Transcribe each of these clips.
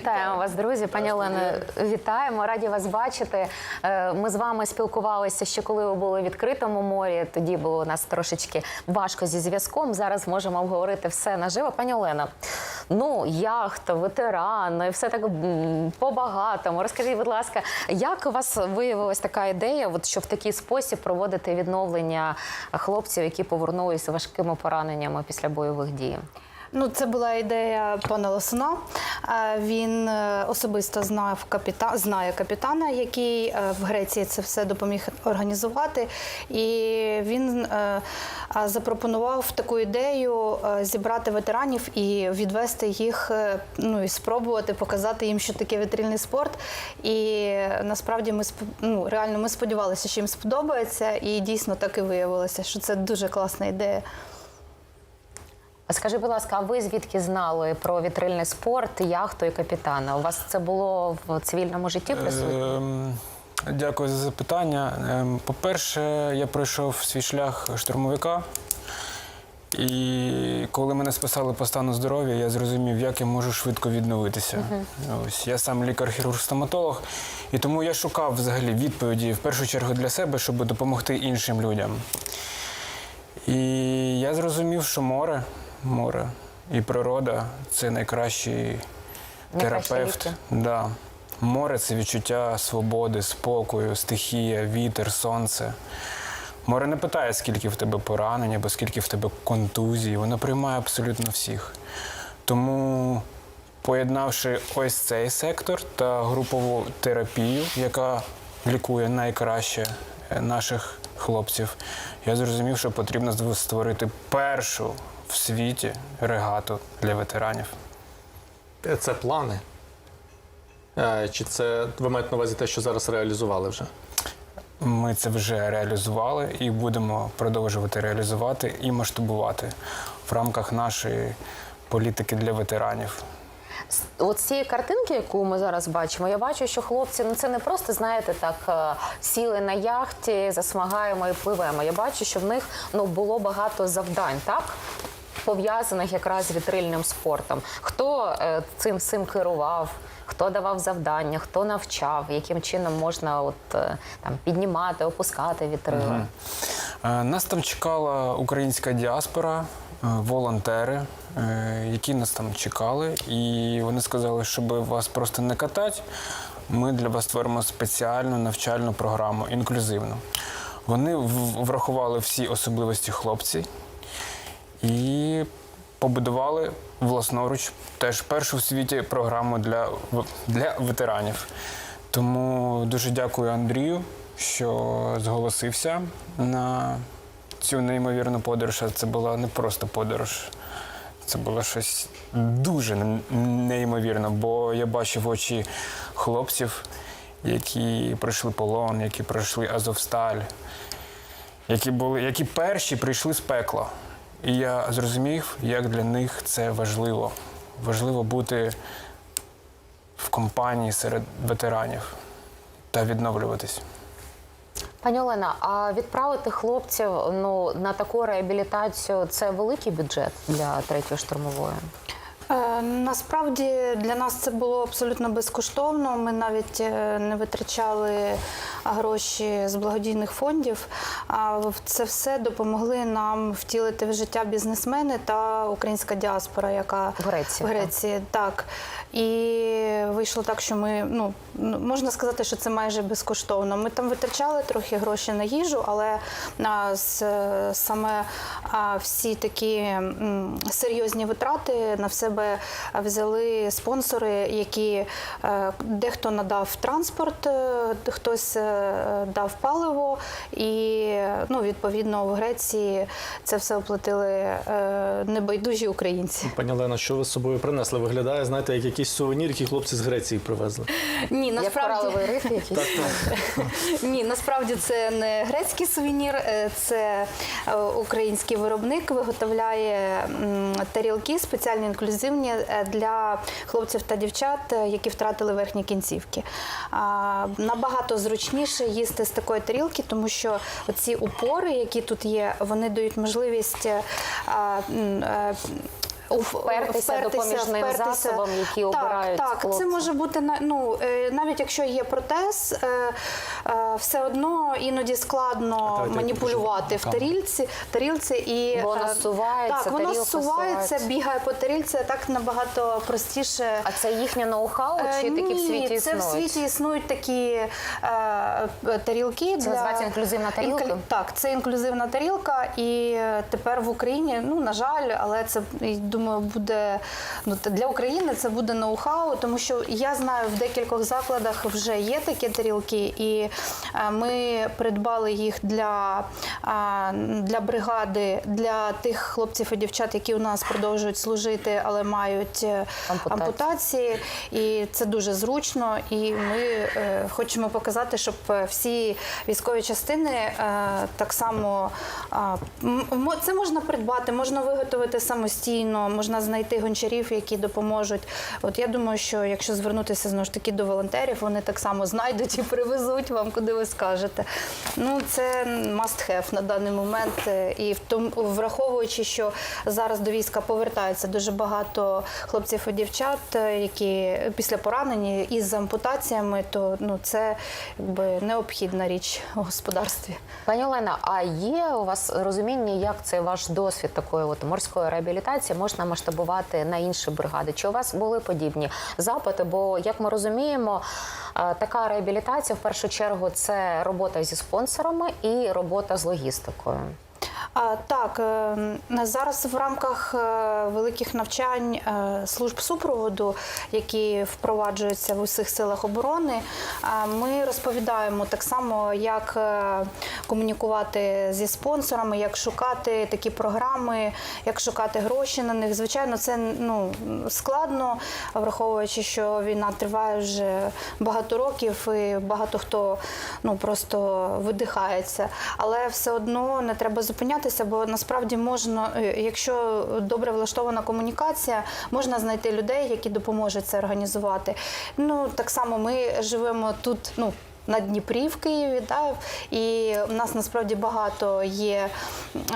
Вітаємо вас, друзі. Пані Олено, вітаємо. Раді вас бачити. Е, Ми з вами спілкувалися ще коли ви були в відкритому морі. Тоді було у нас трошечки важко зі зв'язком. Зараз можемо обговорити все наживо. Пані Олена, ну яхта, ветеран, все так по-багатому. Розкажіть, будь ласка, як у вас виявилась така ідея, от щоб в такий спосіб проводити відновлення хлопців, які повернулись з важкими пораненнями після бойових дій? Ну, це була ідея пана Лосуна. Е, Він е, особисто знав капіта... знає капітана, який е, в Греції це все допоміг організувати. І він запропонував таку ідею зібрати ветеранів і відвести їх, ну і спробувати показати їм, що таке вітрильний спорт. І насправді ми ну, реально ми сподівалися, що їм сподобається, і дійсно так і виявилося, що це дуже класна ідея. Скажи, будь ласка, а ви звідки знали про вітрильний спорт, яхту і капітана? У вас це було в цивільному житті присутнє? Ем, Дякую за запитання. Ем, По-перше, я пройшов свій шлях штурмовика. І коли мене списали по стану здоров'я, я зрозумів, як я можу швидко відновитися. Ось я сам лікар-хірург-стоматолог, і тому я шукав взагалі відповіді в першу чергу для себе, щоб допомогти іншим людям. І я зрозумів, що море, море і природа це найкращий терапевт. Да. Море це відчуття свободи, спокою, стихія, вітер, сонце. Море не питає, скільки в тебе поранень або скільки в тебе контузій. Воно приймає абсолютно всіх. Тому, поєднавши ось цей сектор та групову терапію, яка лікує найкраще наших хлопців, я зрозумів, що потрібно створити першу в світі регату для ветеранів. Е, Це плани? Е, Чи це ви маєте на увазі те, що зараз реалізували вже? Ми це вже реалізували і будемо продовжувати реалізувати і масштабувати в рамках нашої політики для ветеранів. От цієї картинки, яку ми зараз бачимо, я бачу, що хлопці ну це не просто знаєте так е, сіли на яхті, засмагаємо і пливемо. Я бачу, що в них ну було багато завдань, так. Пов'язаних якраз з вітрильним спортом. Хто е, цим керував, хто давав завдання, хто навчав, яким чином можна от, е, там, піднімати, опускати вітрила. Е, Нас там чекала українська діаспора, е, волонтери, е, які нас там чекали, і вони сказали, щоб вас просто не катати, ми для вас створимо спеціальну навчальну програму, інклюзивну. Вони врахували всі особливості хлопців і побудували власноруч теж першу в світі програму для, для ветеранів. Тому дуже дякую Андрію, що зголосився на цю неймовірну подорож. Це була не просто подорож. Це було щось дуже н- неймовірне, бо я бачив очі хлопців, які пройшли полон, які пройшли Азовсталь, які були, які перші прийшли з пекла. І я зрозумів, як для них це важливо. Важливо бути в компанії серед ветеранів та відновлюватись. Пані Олена, а відправити хлопців ну на таку реабілітацію це великий бюджет для третьої штурмової. Е, Насправді для нас це було абсолютно безкоштовно. Ми навіть е, не витрачали гроші з благодійних фондів. А це все допомогли нам втілити в життя бізнесмени та українська діаспора, яка В Греції, в Греції так. І вийшло так, що ми ну ну, можна сказати, що це майже безкоштовно. Ми там витрачали трохи гроші на їжу, але з, саме всі такі серйозні витрати на себе взяли спонсори, які е, дехто надав транспорт, е, хтось е, дав паливо, і ну, відповідно в Греції це все оплатили небайдужі українці. Пані Олено, що ви з собою принесли? Виглядає, знаєте, як якийсь сувенір, який хлопці з Греції привезли. Ні, насправді риф якийсь. ні, насправді це не грецький сувенір, це український виробник виготовляє тарілки спеціальні інклюзивні е, для хлопців та дівчат, е, які втратили верхні кінцівки. Набагато зручніше їсти з такої тарілки, тому що ці упори, які тут є, вони дають можливість а, е, впертися допоміжним засобам, які так, обирають Так, хлопці. це може бути ну, е, навіть якщо є протез, е, е, все одно іноді складно давайте маніпулювати в тарілці, тарілці і Бо воно зсувається, так, воно зсувається. бігає по тарілці, так набагато простіше. А це їхнє ноу-хау, чи такі в Ні, світі це в світі існують такі тарілки. для... називається інклюзивна тарілка? Інклю- Так, це інклюзивна тарілка, і тепер в Україні, ну на жаль, але це і, думаю, буде ну для України це буде ноу-хау, тому що я знаю, в декількох закладах вже є такі тарілки, і е, ми придбали їх для, для бригади, для тих хлопців і дівчат, які у нас продовжують служити, але мають е, Ампутацію. ампутації, і це дуже зручно. І ми е, хочемо показати, щоб е, всі військові частини е, так само це можна придбати, можна виготовити самостійно, можна знайти гончарів, які допоможуть. От я думаю, що якщо звернутися знову ж таки до волонтерів, вони так само знайдуть і привезуть вам, куди ви скажете. Ну це must have на даний момент. е, І в тому, враховуючи, що зараз до війська повертається дуже багато хлопців і дівчат, е, які після поранені із ампутаціями, то ну це якби необхідна річ у господарстві. Пані Олена, а є у вас розуміння, як цей ваш досвід такої от морської реабілітації можна масштабувати на інші бригади? Чи у вас були подібні запити? Бо як ми розуміємо, е, така реабілітація в першу чергу це робота зі спонсорами і робота з логістикою. Так, е, зараз в рамках е, великих навчань е, служб супроводу, які впроваджуються в усіх силах оборони, ми розповідаємо так само, як комунікувати зі спонсорами, як шукати такі програми, як шукати гроші на них. Звичайно, це ну, складно, враховуючи, що війна триває вже багато років, і багато хто ну, просто видихається. Але все одно не треба зупинятися, бо насправді можна, е, якщо добре влаштована комунікація, можна знайти людей, які допоможуть це організувати. Ну так само ми живемо тут. Ну, на Дніпрі в Києві, да, і в нас насправді багато є е,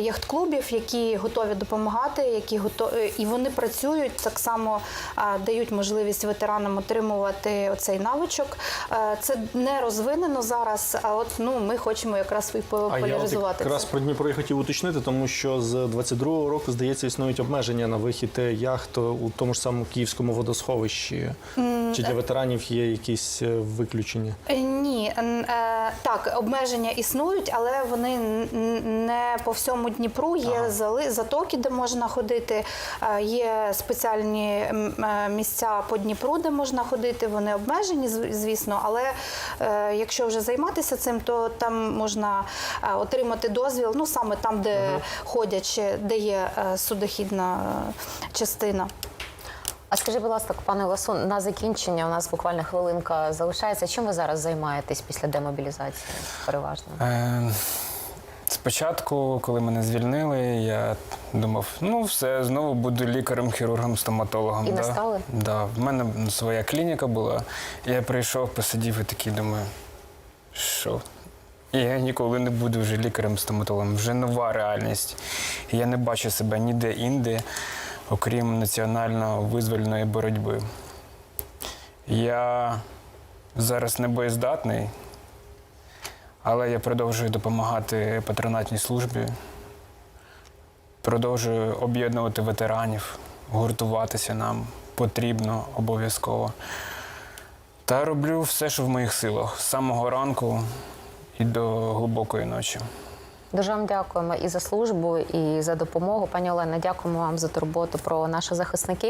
яхт-клубів, які готові допомагати, які готові, і вони працюють так само, е, дають можливість ветеранам отримувати оцей навичок. Е, це не розвинено зараз, а от ну ми хочемо якраз і А я от популяризувати якраз це. про Дніпро і хотів уточнити, тому що з 22-го року, здається, існують обмеження на вихід яхт у тому ж самому київському водосховищі. Чи для ветеранів є якісь е, виключення? Е, Ні, е, так, обмеження існують, але вони не по всьому Дніпру. Є зали, затоки, де можна ходити, е, є спеціальні місця по Дніпру, де можна ходити. Вони обмежені, звісно, але якщо вже займатися цим, то там можна отримати дозвіл, ну саме там, де ходять, ще, де є судохідна частина. А скажіть, будь ласка, пане Ласу, на закінчення у нас буквально хвилинка залишається. Чим ви зараз займаєтесь після демобілізації? Переважно Е, Спочатку, коли мене звільнили, я думав, ну все, знову буду лікарем, хірургом, стоматологом. І не стали? Да. В мене своя клініка була. Я прийшов, посидів і такий думаю, що? Я ніколи не буду вже лікарем стоматологом, вже нова реальність. Я не бачу себе ніде інде, окрім національно визвольної боротьби. Я зараз не боєздатний, але я продовжую допомагати патронатній службі, продовжую об'єднувати ветеранів, гуртуватися нам потрібно обов'язково. Та роблю все, що в моїх силах, з самого ранку і до глибокої ночі. Дуже вам дякуємо і за службу, і за допомогу. Пані Олена, дякуємо вам за турботу про наших захисників.